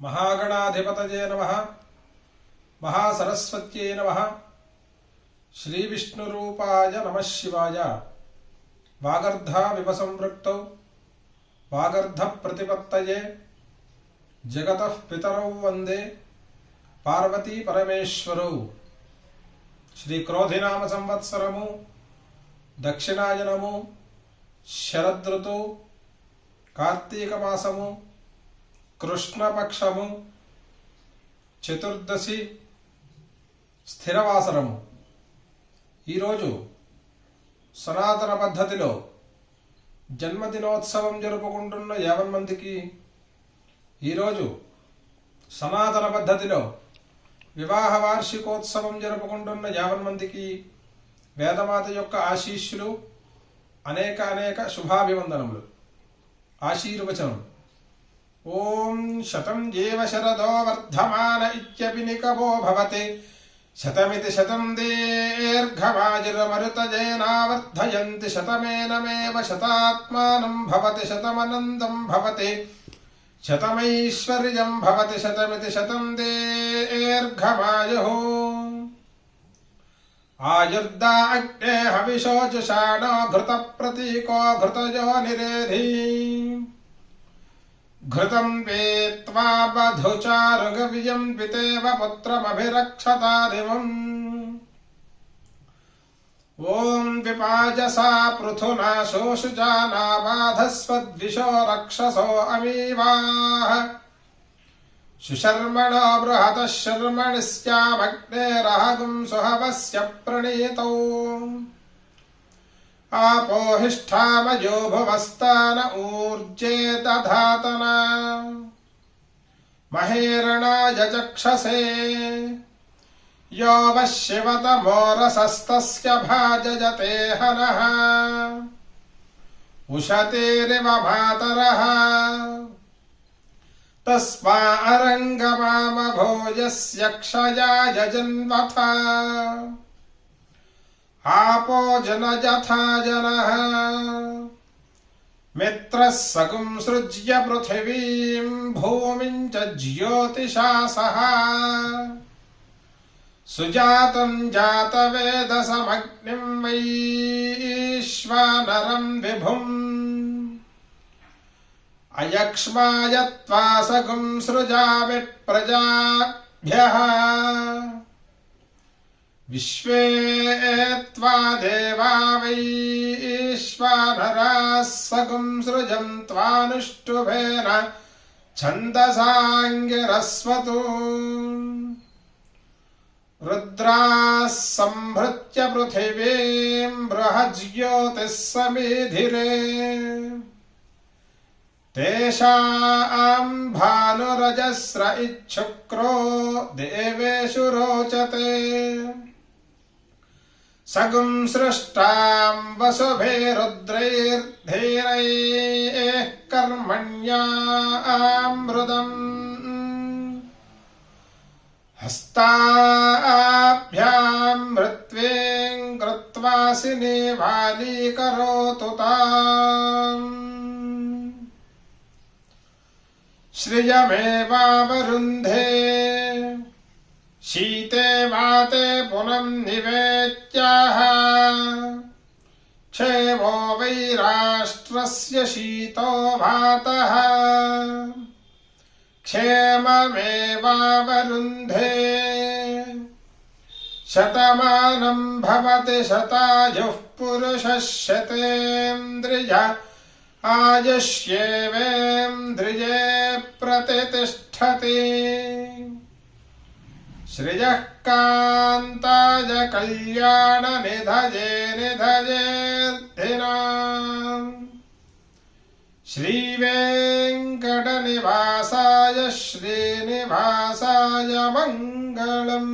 మహాగణాధిపతయే నమ. మహాసరస్వత్యై నమ. శ్రీవిష్ణురూపాయ నమ శివాయ. వాగర్ధ వివసంవృక్తౌ వాగర్ధ ప్రతిపత్తయే జగత పితరౌ వందే. పార్వతీ పరమేశ్వరౌ శ్రీ క్రోధినామ సంవత్సరము. దక్షిణాయనము. శరదృతు. కార్తీక మాసము కృష్ణపక్షము చతుర్దశి స్థిరవాసరము ఈరోజు సనాతన పద్ధతిలో జన్మదినోత్సవం జరుపుకుంటున్న యావన్ మందికి ఈరోజు సనాతన పద్ధతిలో వివాహ వార్షికోత్సవం జరుపుకుంటున్న యావన్ మందికి వేదమాత యొక్క ఆశీస్సులు అనేక అనేక శుభాభివందనములు. ఆశీర్వచనం. ओम शतम जीव शरदो वर्धमान इत्यपि निकमो भवति। शतमिति शतम शतम् दीर्घमाजिरमरुतजयनावर्धयन्ति शतमेनमेव शतात्मानं भवति शतमनन्दम् भवति। शतमैश्वर्यं भवति, शतमिति शतम दीर्घमायुः आयुर्दा अग्ने हविषोजुषाणो घृतप्रतीको घृतजो निरेधी। నిరేధి ఘృతం వేత్వా బధుచారుగవియం పితేవ పుత్రమభిరక్షతాదివం ఓం విపాజసా పృథునా శోషుజానా బాధస్వద్విషో రక్షసో అమీవాః సుశర్మణో బృహతः శర్మణి స్యామగ్నేరహగుం సుహవస్య ప్रणीतौ आपोहिष्ठामयो भुवस्तान ऊर्जे दधातना महेरणाय चक्षसे यो वः शिवतमोरसस्तस्य भाजयते हनः। उशतेरिव मातरः तस्मा अरङ्गमामभोजस्य क्षयाय जन्मथा आपो जनजथा जनः। मित्रः सकुं सृज्य पृथिवीम् भूमिम् ज्योतिषा सह सुजातम् जातवेदसमग्निम् वैश्वानरम् विभुम्। अयक्ष्मायत्वा सकुं सृजामि प्रजाभ्यः। विश्वे त्वा देवा वैश्वानराः सकुं सृजं त्वानुष्टुभेन छन्दसाङ्गिरस्वतु। रुद्राः सम्भृत्य पृथिवीं बृहज्योतिः समेधिरे तेषाम् भानुरजस्र इच्छुक्रो देवेषु रोचते। सगुं सृष्टाम् वसुभिरुद्रैर्धीरैः कर्मण्यामृदम् हस्ताभ्याम् मृत्वेम् कृत्वासि नेवालीकरोतु ताम्। श्रियमेवावरुन्धे शीते वाते पुनम् निवेत्याः क्षेमो वै राष्ट्रस्य शीतो भातः क्षेममेवावरुन्धे शतमानम् भवति शतायुः पुरुषः शतेन्द्रिय आयुष्येवेन्द्रिये प्रतितिष्ठति श्रियः कान्ताय कल्याणनिधये निधयेऽर्थिनाम् श्रीवेङ्कटनिवासाय श्रीनिवासाय मङ्गलम्